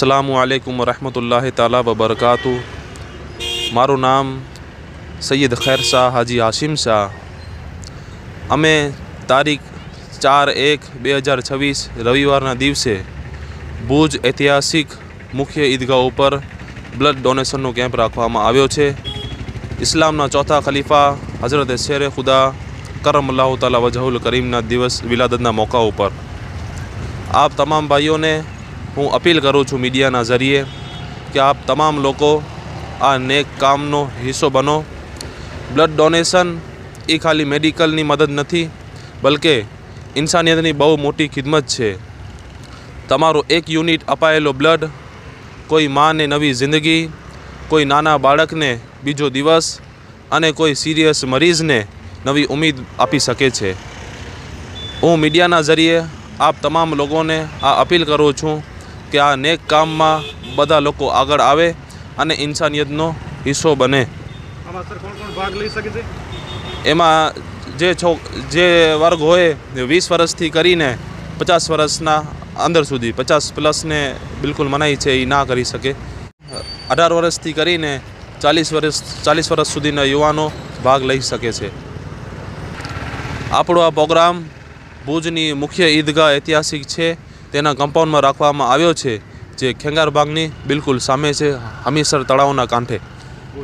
અસલામુ આલેકુમ વરહમતુલ્લાહ તાલા વબરકાતુ મારું નામ સૈયદ ખૈર શાહ હાજી હાશિમ શાહ અમે તારીખ ચાર એક બે હજાર છવ્વીસ રવિવારના દિવસે ભુજ ઐતિહાસિક મુખ્ય ઈદગાહ ઉપર બ્લડ ડોનેશનનો કેમ્પ રાખવામાં આવ્યો છે ઇસ્લામના ચોથા ખલીફા હઝરત શેર ખુદા કરમ અલ્લાહ તાલા વજહુલ કરીમના દિવસ વિલાદતના મોકા ઉપર આપ તમામ ભાઈઓને હું અપીલ કરું છું મીડિયાના જરીએ કે આપ તમામ લોકો આ નેક કામનો હિસ્સો બનો. બ્લડ ડોનેશન એ ખાલી મેડિકલની મદદ નથી, બલકે ઇન્સાનિયતની બહુ મોટી ખિદમત છે. તમારો એક યુનિટ અપાયેલો બ્લડ, કોઈ માને નવી જિંદગી, કોઈ નાના બાળકને બીજો દિવસ અને કોઈ સિરિયસ મરીઝને નવી ઉમેદ આપી શકે છે. હું મીડિયાના જરીએ આપ તમામ લોકોને આ અપીલ કરું છું કે આ નેક કામમાં બધા લોકો આગળ આવે અને ઇન્સાનિયતનો હિસ્સો બને. એમાં જે છોક જે વર્ગ હોય વીસ વર્ષથી કરીને પચાસ વર્ષના અંદર સુધી પચાસ પ્લસને બિલકુલ મનાઈ છે એ ના કરી શકે. અઢાર વર્ષથી કરીને ચાલીસ વર્ષ ચાલીસ વર્ષ સુધીના યુવાનો ભાગ લઈ શકે છે. આપણો આ પ્રોગ્રામ ભુજની મુખ્ય ઈદગાહ ઐતિહાસિક છે. તેના કમ્પાઉન્ડમાં રાખવામાં આવ્યો છે જે ખેંગારબાગની બિલકુલ સામે છે હમીસર તળાવના કાંઠે.